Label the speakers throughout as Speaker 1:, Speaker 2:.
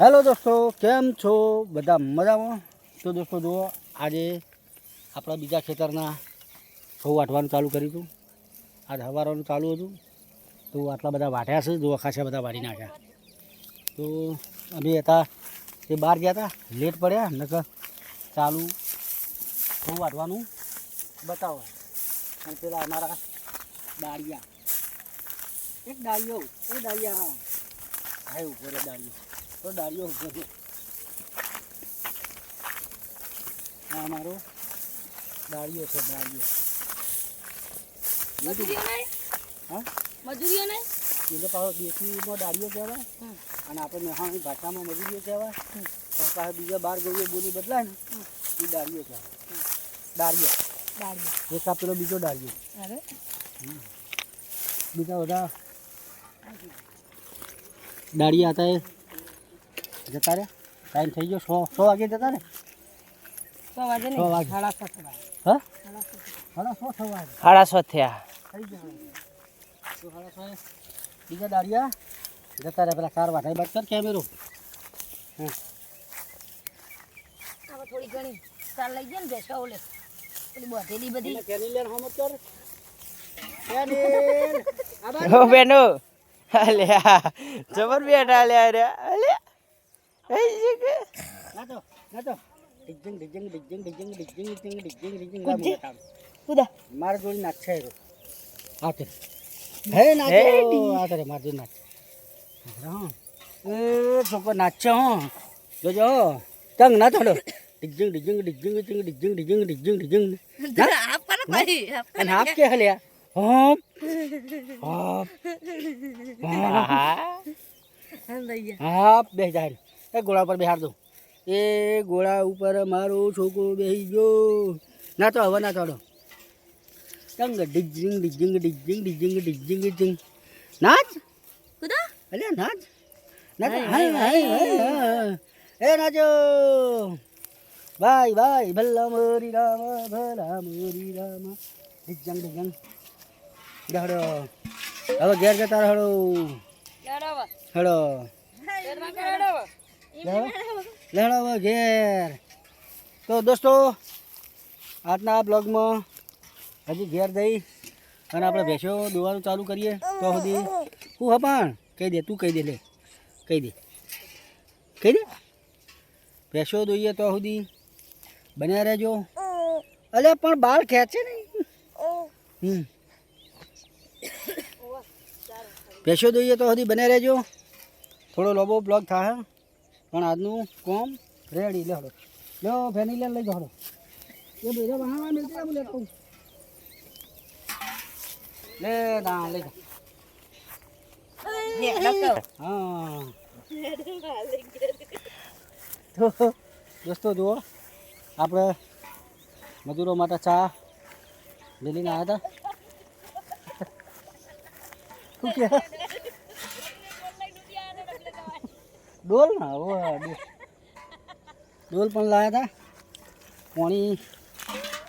Speaker 1: Hello દોસ્તો, કેમ છો? બધા મજામાં? તો દોસ્તો જુઓ, આજે આપણા બીજા ખેતરના સૌ વાટવાનું ચાલુ કર્યું હતું. આજે હવારવાનું ચાલુ હતું. તો આટલા બધા વાટ્યા છે જુઓ ખાસા બધા વાટી નાખ્યા. તો અમે હતા તે બહાર ગયા હતા, લેટ પડ્યા, નકર ચાલુ સૌ વાટવાનું બતાવો. અને પેલા અમારા દાળિયા. એક દાળિયો, એ દાળિયા. હા ઉપર દાળિયો. તો ડાળીઓ ઊભો છે. આ અમારો ડાળીઓ છે ડાળીઓ.
Speaker 2: મજૂરીઓ નહીં
Speaker 1: હા?
Speaker 2: મજૂરીઓ નહીં
Speaker 1: એટલે પાછો દેશીમાં દાળિયો કહેવાય. અને આપણે મેહાણી ભાષામાં મજૂરીઓ કહેવાય. પાછા બીજા બાર ગઈએ બોલી બદલાય ને એ દાળિયો કહેવાય. એક આ પેલો બીજો દાળિયો
Speaker 2: અરે?
Speaker 1: બીજા બધા દાળિયા હતા એ. જતા રહ્યા ટાઈમ થઈ ગયો. સો સો વાગે જતા રે?
Speaker 2: છ વાગે. સાડા સાત
Speaker 1: હા?
Speaker 2: સાડા
Speaker 1: સાડા સો છ વાગે
Speaker 3: સાડા સો થયા.
Speaker 1: થઈ ગયા સો બીજા દાડિયા જતા રે પેલા કાર વાટાઈ બાદ કર કેમેરો
Speaker 2: હવે થોડી ઘણી ચાલ લઈ જાય ને બેસવા ઓલે પેલી બધેલી બધી.
Speaker 1: કેની લેન હમત કર. કેની
Speaker 3: ઓ બેનો. અલ્યા. જબર બેઠા અલ્યા રે. અલ્યા.
Speaker 1: નાચો નાચો ડિજિંગ ડિજિંગ ડિજિંગ ડિજિંગ ડિજિંગ ડિજિંગ ડિજિંગ ડિજિંગ બેઠા
Speaker 2: કુદા
Speaker 1: મારા જોડી છે એ આતે હે
Speaker 3: ડી.
Speaker 1: આતે રે માર જોડી નાચ હા એ છોકરો નાચે હો જોજો તંગ ના થોડો ડિજિંગ ડિજિંગ ડિજિંગ ડિજિંગ ડિજિંગ ડિજિંગ
Speaker 2: આપ
Speaker 1: બે જાય એ ગોળા ઉપર બેહાર દો એ ગોળા ઉપર મારો છોકરો બેહી ગયો. ના તો હવે ના તો ડંગ ડિજિંગ ડિજિંગ ડિજિંગ ડિજિંગ ડિજિંગ ડિજિંગ. નાચ
Speaker 2: કુદા?
Speaker 1: અલે નાચ નાચ હાય હાય હાય એ નાચો ભાઈ ભાઈ ભલા મોરી રામ ભલા મોરી રામ. ડિજંગ ડિજંગ. ડહડો હવે ઘેર જતા હડો.
Speaker 2: લડાવા
Speaker 1: હડો
Speaker 2: લડાવા
Speaker 1: ઘેર. તો દોસ્તો, આજના આ બ્લોગમાં હજી ઘેર જઈ અને આપણે ભેંસો દોવાનું ચાલુ કરીએ તો સુધી. હું હપાણ કહી દે, તું કહી દે, લે. કહી દે. કહી દે. ભેંસો દોઈએ તો સુધી. બન્યા રહેજો. અલે પણ બાળ ખેંચે નહીં. ભેંસો દોઈએ તો સુધી બન્યા રહેજો. થોડો લોબો બ્લોગ થાય પણ આજનું કોમ રેડી લે હડો લ્યો ફેની લઈ જાઓ એ બેરા બહાવા મિલતે હું લેતા હું લે ના લઈ જા હા. તો દોસ્તો જુઓ. આપણે મજૂરો માટે ચા લીલીને આવ્યા હતા. શું કે ડોલ ના ડોલ પણ લાયા હતા પાણી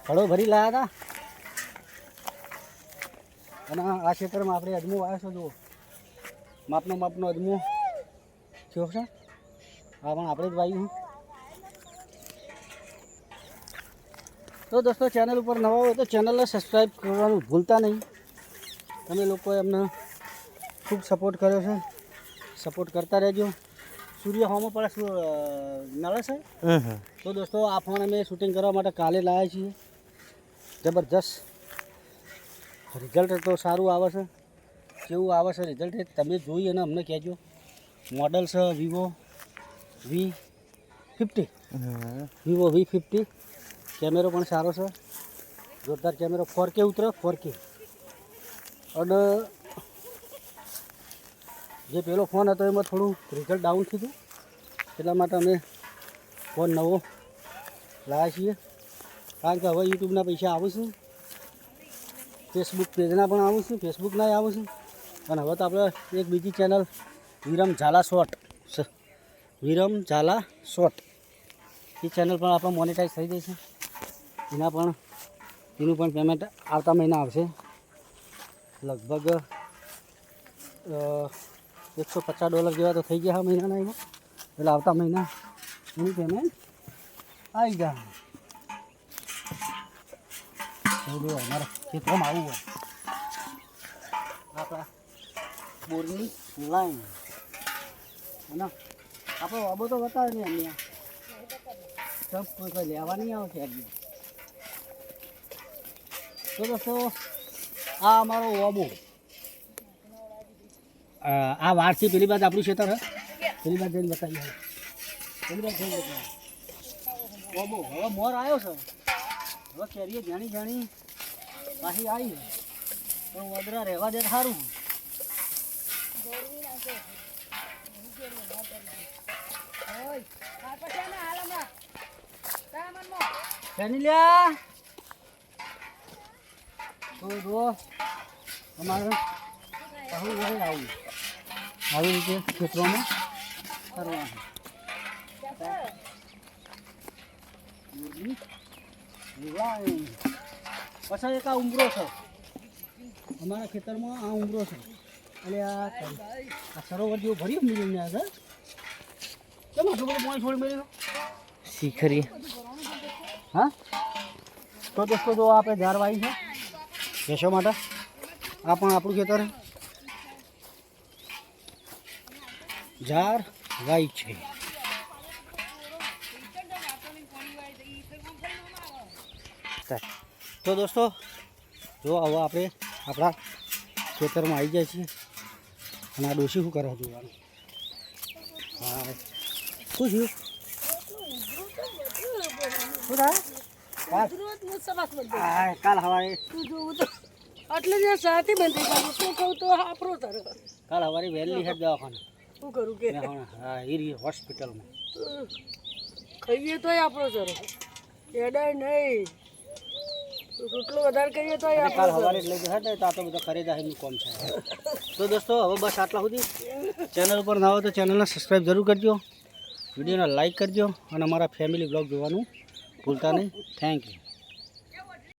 Speaker 1: ઘડો ભરી લાયા હતા અને આ ખેતરમાં આપણે અજમો આવ્યો છો, જુઓ. માપનો માપનો અજમો. થયો છે. આ પણ આપણે જ વાવ્યું તો દોસ્તો ચેનલ ઉપર નવા હોય તો ચેનલને સબસ્ક્રાઈબ કરવાનું ભૂલતા નહીં. તમે લોકોએ અમને ખૂબ સપોર્ટ કર્યો છે. સપોર્ટ કરતા રહેજો. સૂર્ય હોમો પર મળે નળે છે. તો દોસ્તો આ ફોન અમે શૂટિંગ કરવા માટે કાલે લાવ્યા છીએ. જબરજસ્ત. રિઝલ્ટ તો સારું આવે છે. કેવું આવે છે રિઝલ્ટ એ તમે જોઈ અને અમને કહેજો. મોડલ છે Vivo V fifty Vivo V fifty કેમેરો પણ સારો છે. જોરદાર કેમેરો ફોર કે ઉતરે ફોર કે અને જે પેલો ફોન હતો, એમાં થોડું રિઝલ્ટ ડાઉન થયું એટલા માટે અમે ફોન નવો લાવ્યા છીએ. કારણ કે હવે યુટ્યુબના પૈસા આવે છે. ફેસબુક પેજના પણ આવું છું ફેસબુકના આવું છું. અને હવે તો આપણે એક બીજી ચેનલ વિરમ ઝાલા શોર્ટ છે. વિરમ ઝાલા શોર્ટ એ ચેનલ પણ આપણે મોનિટાઈઝ થઈ જશે એના પણ, એનું પણ પેમેન્ટ આવતા મહિના આવશે. લગભગ એકસો પચાસ ડોલર જેવા તો થઈ ગયા મહિનાના એમાં એટલે આવતા મહિના એની પેમેન્ટ આવી ગયા થોડું અમારા ખેતરમાં આવવું હોય. આપણા બોરની લાઈન. અને આપણે વાબો તો બતાવે નહીં અહીંયા સબ કોઈ કોઈ લેવા નહીં આવે છે આજે તો આ અમારો વાબો. આ આ છે પેલી બાદ આપણું ખેતર પેલી બાદ જઈને બતાવી પેલી બાદ જઈને બતાવીએ વાબો હવે મોર આવ્યો છે. હવે કેરીએ જાણી જાણી પાછી આવી. તો વદરા રહેવા દે સારું. અમારે આવું. આવી રીતે ખેતરોમાં એ. પછી એક આ ઉમરો છે. અમારા ખેતરમાં આ ઉમરો છે. એટલે આ આ સરોવર જેવું ભર્યું મિલિયન આગળ. કેમ આટલું બધું પાણી છોડી મળ્યું
Speaker 3: શીખરી.
Speaker 1: હા? તો દોસ્તો જો આપણે ઝાડ વાવી છે. ભેંસો માટે. આ પણ આપણું ખેતર છે. ઝાડ વાઈ છે. તો દોસ્તો જો હવે આપણે આપણા ખેતરમાં આવી જાય છીએ. અને આ ડોસી શું કરે છે જોવાનું? હા શું થયું? શું થાય? કાલ સવારે
Speaker 2: એટલે જે સાથી બંધ શું કહું તો આપણો તારો
Speaker 1: કાલ સવારે વહેલી હેડ દવાખાને.
Speaker 2: શું કરું કે?
Speaker 1: હા હીરી હોસ્પિટલમાં.
Speaker 2: ખાઈએ તોય આપણો સર એડાય નહીં. રોટલો વધારે કરીએ
Speaker 1: તો કાલ સવારે લઈ જશે તો તો બધા કોમ છે. તો દોસ્તો હવે બસ આટલા સુધી. ચેનલ ઉપર ના હોય તો ચેનલને સબસ્ક્રાઈબ જરૂર કરજો. વિડીયોને લાઈક કરજો અને અમારા ફેમિલી બ્લોગ જોવાનું ભૂલતા નહીં. Thank you